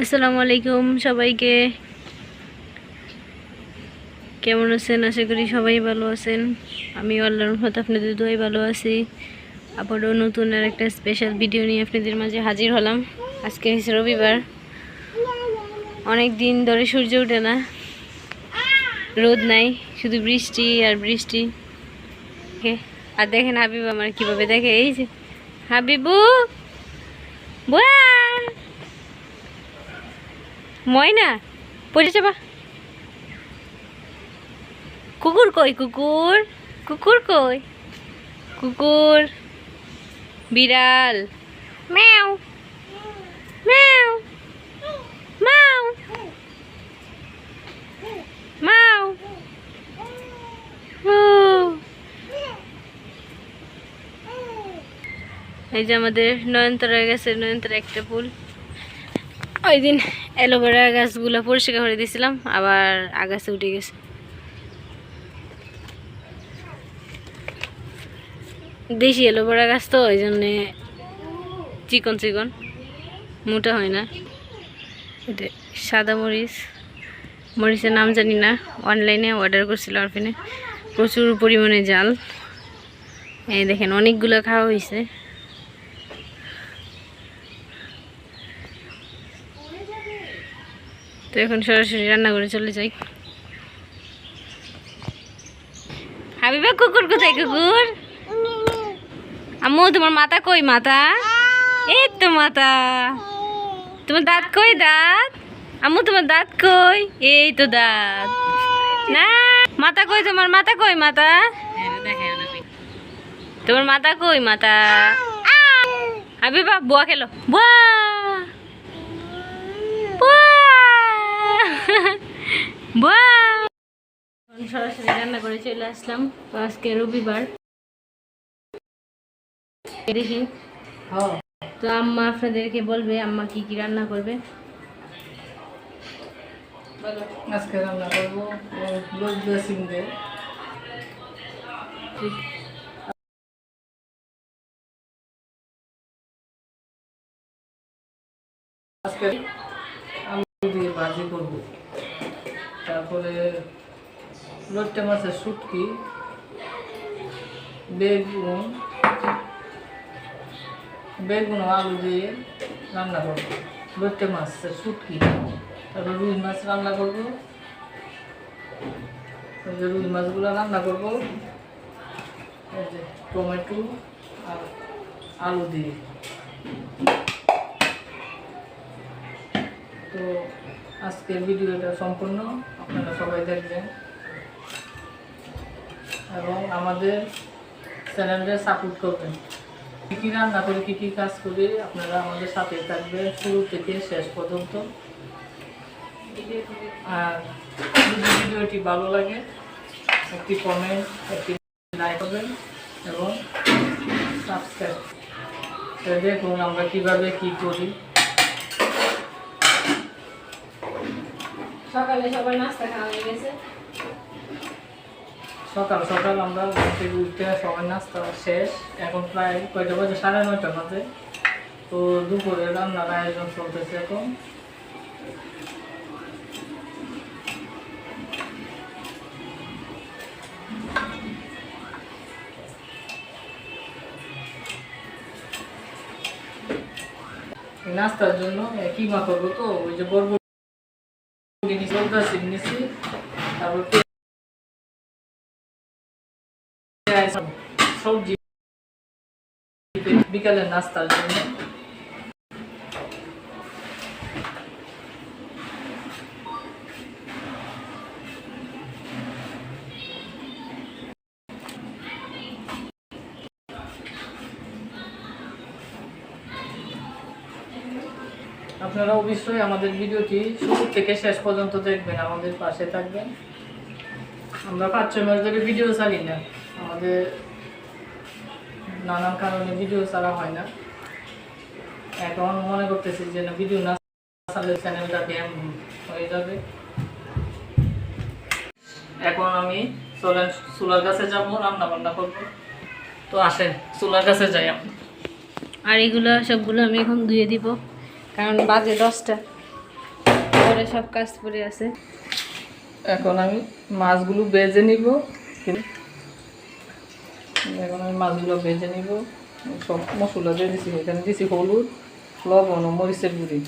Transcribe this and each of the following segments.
আসসালামু আলাইকুম সবাইকে। কেমন আছেন? আশা করি সবাই ভালো আছেন। আমি আল্লাহর রহমত আপনাদের দোয়াই ভালো আছি। আবারও নতুন আর একটা স্পেশাল ভিডিও নিয়ে আপনাদের মাঝে হাজির হলাম। আজকে হচ্ছে রবিবার। অনেক দিন ধরে সূর্য ওঠে না। রোদ নাই, শুধু বৃষ্টি আর বৃষ্টি। আর দেখেন হাবিব আমার কীভাবে দেখে। এই যে, হাবিবু, বুয়া! ময়না পড়ে যাবা। কুকুর কই কুকুর? কুকুর কই? কুকুর। বিড়াল। ম্যাও। ম্যাও। মাও। মাও। এই যে আমাদের নয়নতারা গেছে নয়নতারা একটা ফুল ওই দিন অ্যালোভেরা গাছগুলো পরিষ্কার করে দিয়েছিলাম, আবার আগাছে উঠে গেছে। দেশি অ্যালোভেরা গাছ তো, ওই জন্যে চিকন চিকন, মোটা হয় না। এটা সাদা মরিচ, মরিচের নাম জানি না, অনলাইনে অর্ডার করছিল আরফিনে প্রচুর পরিমাণে জাল। এই দেখেন, অনেকগুলো খাওয়া হয়েছে। তো এখন সরাসরি রান্না করে চলে যাই। হাবিবা, কুকুর কোথায়, কুকুর? আম্মু, তোমার মাথা কই মাথা? এই তো মাথা। তোমার দাঁত কই দাঁত? আম্মু, তোমার দাঁত কই? এই তো দাঁত। না, মাথা কই তোমার? মাথা কই মাথা? তোমার মাথা কই মাথা? হাবিবা, বুয়া খেলো। বুয়া বুয়া সরাসরি রান্না করে চলে আসলাম। তো আজকে রবিবার। দেখি। তো আম্মা আপনাদেরকে বলবে আম্মা কি কি রান্না করবে? আজকে রান্না করব ড্রেসিং আজকে আলু দিয়ে ভাজি করব। তারপরে লোট্টে মাছের শুটকি, বেগুন বেগুন আলু দিয়ে রান্না করব। লোট্টে মাছের শুটকি। তারপর রুই মাছ রান্না করব। রুই মাছগুলো রান্না করব। টমেটো আর আলু দিয়ে। তো আজকের ভিডিওটা সম্পূর্ণ আপনারা সবাই দেখবেন। এবং আমাদের চ্যানেলটা সাপোর্ট করবেন। কী কী রান্না করে, কী কী কাজ করি আপনারা আমাদের সাথে থাকবেন শুরু থেকে শেষ পর্যন্ত। আর যদি ভিডিওটি ভালো লাগে, একটি কমেন্ট একটি লাইক করবেন এবং সাবস্ক্রাইব দেখুন আমরা কীভাবে কী করি। সকালে নাস্তা খাওয়া সকাল সকাল আমরা ঘুম থেকে উঠতে সবাই নাস্তা শেষ। এখন প্রায় কয়টা বাজে? সাড়ে নয়টা বাজে। তো দুপুরে রান্নার আয়োজন চলতেছে এখন। নাস্তার জন্য কিমা করব তো? ওই যে বরবটি সবজি। নিছি তারপর সবজি বিকালের নাস্তার জন্য। আপনারা অবশ্যই আমাদের ভিডিওটি শুরু থেকে শেষ পর্যন্ত দেখবেন, আমাদের পাশে থাকবেন। আমরা পাঁচ, ছয় মাস ধরে ভিডিও চালি না। আমাদের নানান কারণে ভিডিও ছাড়া হয় না। এখন মনে করতেছি যে না ভিডিও না ছাড়লে চ্যানেলটা ড্যাম হয়ে যাবে। এখন আমি চলেন চুলার কাছে যাব রান্না বান্না করব। তো আসেন চুলার কাছে যাই আমরা। আর এগুলো সবগুলো আমি এখন ধুয়ে দিব। কারণ বাজে দশটা। পরে সব কাজ পড়ে আছে। এখন আমি মাছগুলো বেজে নিব। এখন আমি মাছগুলো বেজে নিব। সব মশলা দিয়ে দিছি। এখানে দিছি হলুদ, লবণ ও মরিচের গুঁড়ি।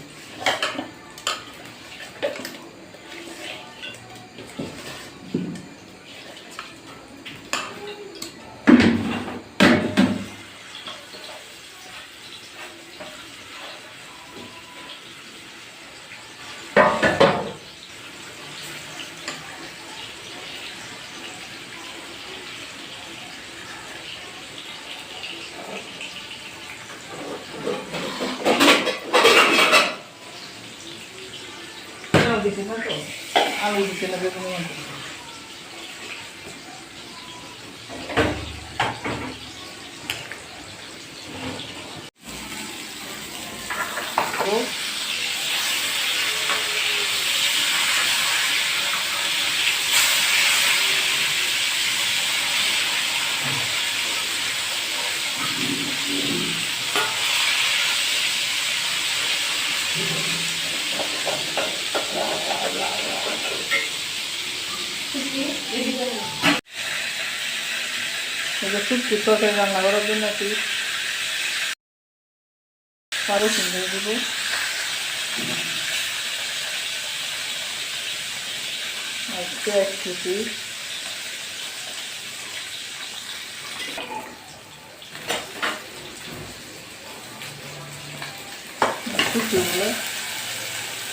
আলু থাকো আলু দিতে না বেগুন ও শুক্তি তরকারি রান্না করার জন্য একটু আরও সুন্দর দেবো। একটু এক কেজি।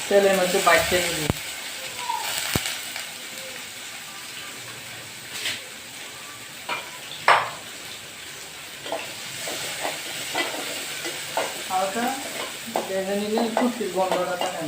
তেলের মধ্যে বাইটে নেব হালকা ভেজে কুচির গন্ধটা থাকে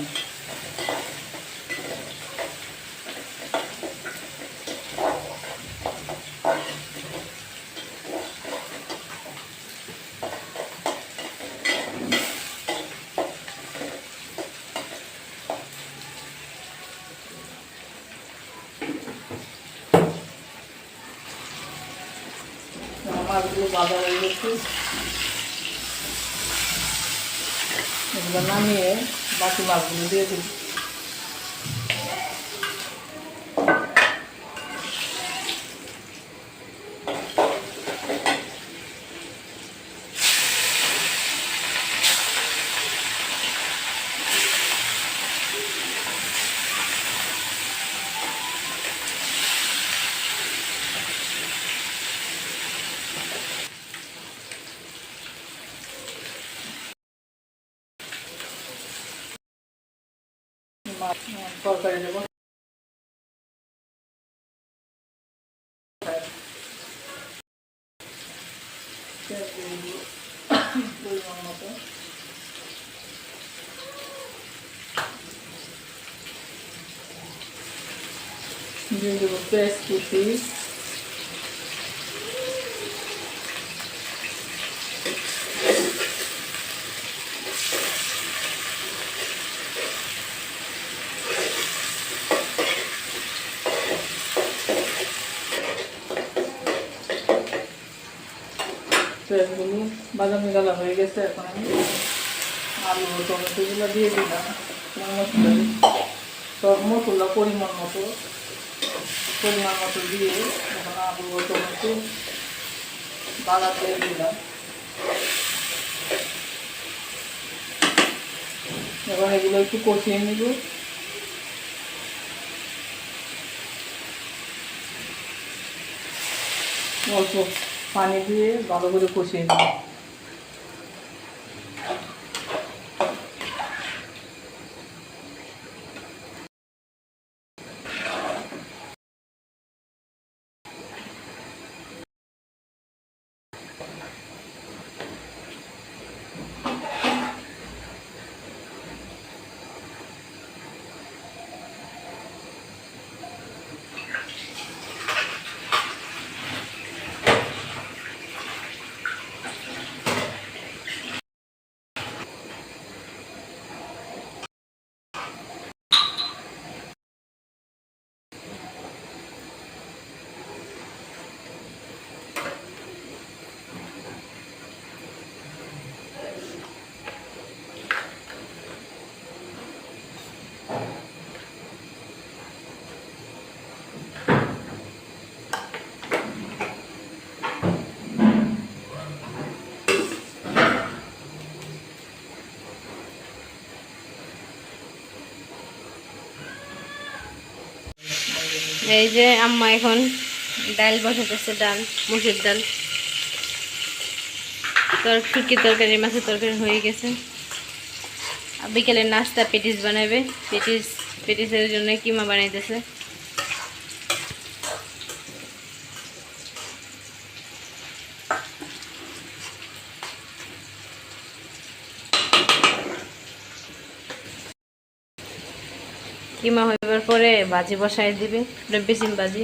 না মাছগুলো বাজার গেছে এগুলো নামিয়ে বাকি মাছগুলো দিয়ে দিই মাছ তরকারি দেবো পরিমাণ মতো দিয়ে দেবো পেঁয়াজ কুচি বাদামি গালা হয়ে গেছে, এখন আমি আলু টমেটোগুলো দিয়ে দিলাম সব মশলা পরিমাণ মতো পরিমাণ মতো দিয়ে এখন আলু টমেটো বালা দিয়ে দিলাম। এবার এগুলো একটু কষিয়ে নিব। অল্প পানি দিয়ে ভালো করে কষিয়ে নিব। এই যে আম্মা এখন ডাল বসাতেছে ডাল, মুসুর ডাল। তর শুটকি তরকারি, মাছের তরকারি হয়ে গেছে। বিকেলে নাস্তা পেটিস বানাবে। পেটিস, পেটিসের জন্য কিমা বানাইতেছে। কিমা পরে বাজি বসাই দিবে। বেসিন বাজি।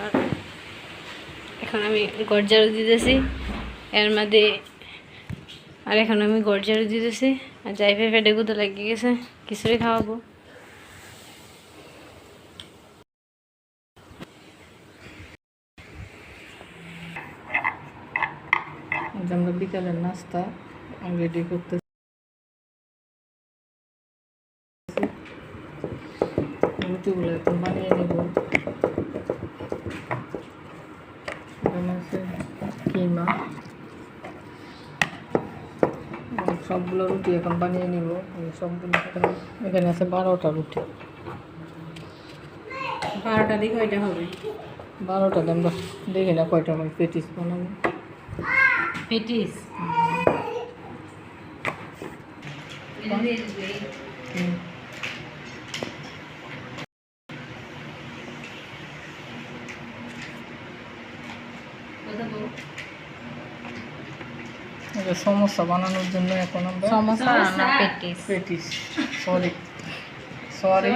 আর এখন আমি গরজারু দিতেছি। এর মধ্যে আর এখন আমি গরজারু দিতেছি। আর যাই ফেটে গুঁতো লাগিয়ে গেছে খিচুড়ি খাওয়াবো। আমরা বিকালের নাস্তা রেডি করতে রুটিগুলো এখন বানিয়ে নেব। কিমা। সবগুলো রুটি এখন বানিয়ে নিব। সবগুলো এখানে আছে বারোটা রুটি। বারোটা দিকে ওইটা হবে? বারোটা আমরা দেখি না কয়টা হয় পেটিস বানাবো। পেটিস হুম। এটা সমস্যা বানানোর জন্য এখন আমরা সমস্যা না patties patties sorry sorry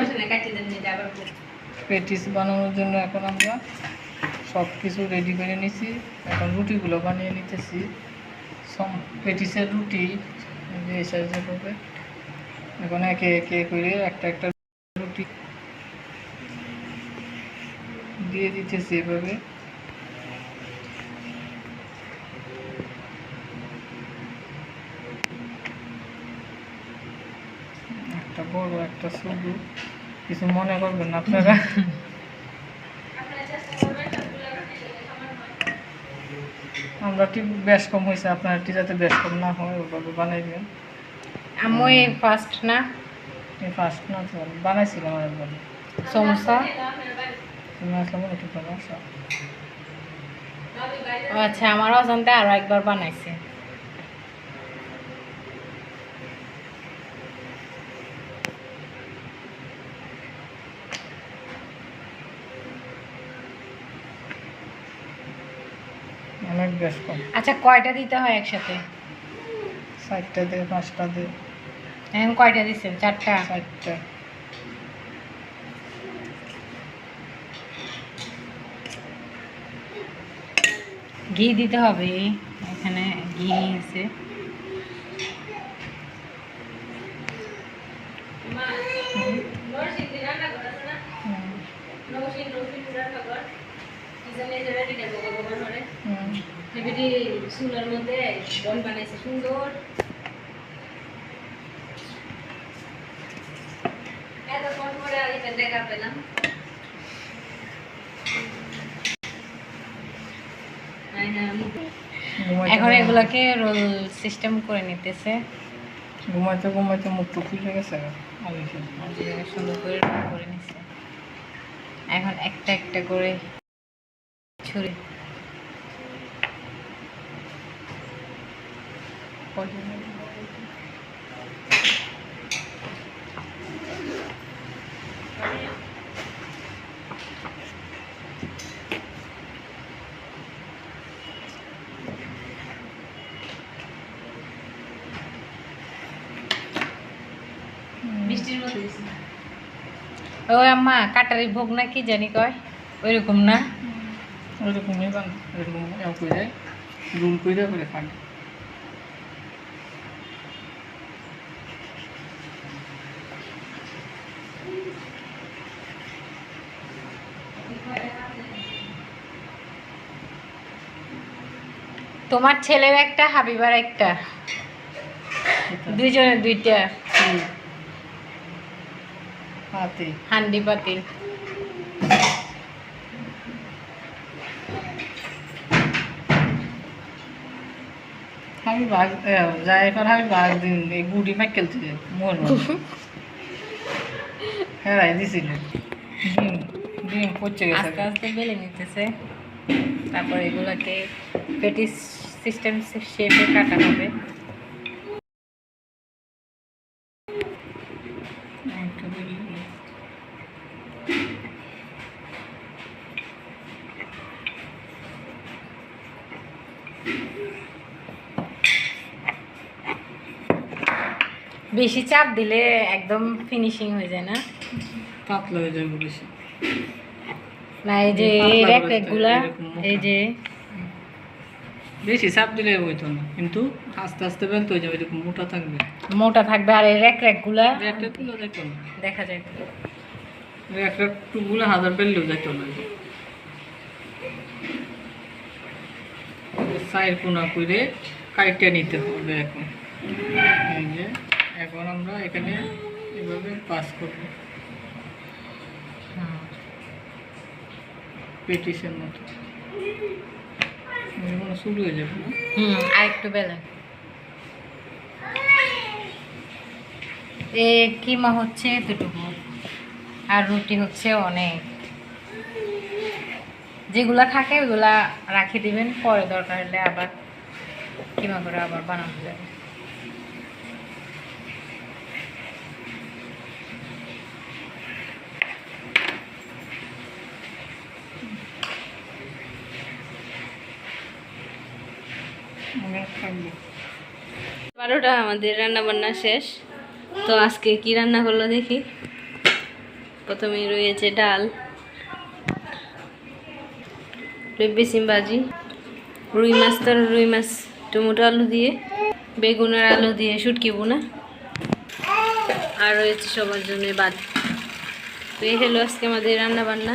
patties বানানোর জন্য এখন আমরা সব কিছু রেডি করে নিছি। এখন রুটিগুলো বানিয়ে নিতেছি। সম পেটিসের রুটি যে সাইজের হবে এখন একে একে করে একটা একটা রুটি দিয়ে দিতেছি এভাবে। একটা বড় একটা সরু কিছু মনে করবেন আপনারা? আমরা ঠিক বেশ কম হয়েছে আপনার ঠিক যাতে বেশ কম না হয় ওভাবে বানাইবেন। আমি ফার্স্ট না? এই ফার্স্ট না তো বানাইছিলাম আর একবার সমস্যা তুমি মনে সমস্যা আচ্ছা আমার অজান্তে আরও একবার বানাইছে। অনেক বেশ কম। আচ্ছা কয়টা দিতে হয় একসাথে? চারটা দিয়ে পাঁচটা দিয়ে। এখন কয়টা দিচ্ছেন চারটা? চারটা। ঘি দিতে হবে। এখানে ঘি নিয়েছে হুম। চুলার মধ্যে বল বানাইছে সুন্দর। এতক্ষণ পরে এটা দেখা পেলাম। হ্যাঁ, হ্যাঁ, ঘুমাইতে এখন এগুলাকে রোল সিস্টেম করে নিতেছে। ঘুমাইতে ঘুমাইতে মুখ তো খুলে গেছে? সুন্দর করে roll করে নিচ্ছে এখন একটা একটা করে ছুরি। ও আম্মা কাটারি ভোগ না কি জানি কয়? ওইরকম না? ওইরকমই বান এরকম এও করে রুল করে করে খান তোমার ছেলের একটা হাবিবার একটা। দুইজনের দুইটা। হাতে হান্ডি পাতিল আমি বাস যাই, এখন আমি বাস দিন, এই গুড়ি মাইকেল থেকে মন হ্যাঁ দিছিল। ডিম ডিম পচে গেছে। আস্তে আস্তে বেলে নিতেছে। তারপর এগুলাকে পেটিস সিস্টেম শেপে কাটা হবে একটা বেরিয়ে গেল। বেশি চাপ দিলে একদম ফিনিশিং হয়ে যায় না। পাতলা হয়ে যায় বেশি। না এই যে পাতলা র্যাক করে গুলা এই যে বেশি চাপ দিলে হইতো না কিন্তু আস্তে আস্তে বেলতে হয়ে যাবে এরকম মোটা থাকবে। মোটা থাকবে আর এই র্যাক র্যাকগুলা একটা তুলে যেত না। দেখা যায় একটা টুকগুলো হাজার বেললেও যেত না। সাইড কোনা করে কাইটে নিতে হবে এখন। এই যে। এখন আমরা এখানে এভাবে পাস করব। পেটিসের মতো। শুরু হয়ে যাবে হুম আর একটু বেলা এ কিমা হচ্ছে? এতটুকু। আর রুটি হচ্ছে অনেক। যেগুলা থাকে ওগুলা রাখি দিবেন পরে দরকার হলে আবার কিমা করে আবার বানানো যাবে। বারোটা, আমাদের রান্না বান্না শেষ। তো আজকে কি রান্না করল দেখি। প্রথমে রয়েছে ডাল বেসিম ভাজি, রুই মাছ, তার রুই মাছ, টমেটো, আলু দিয়ে বেগুনের আলু দিয়ে শুটকি বোনা আর রয়েছে সবার জন্য বাদ তো এই হলো আজকে আমাদের রান্না বান্না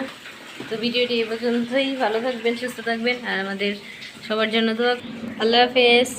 তো ভিডিওটি এ পর্যন্তই। ভালো থাকবেন, সুস্থ থাকবেন। আর আমাদের সবার জন্য তো আল্লাহ হাফেজ।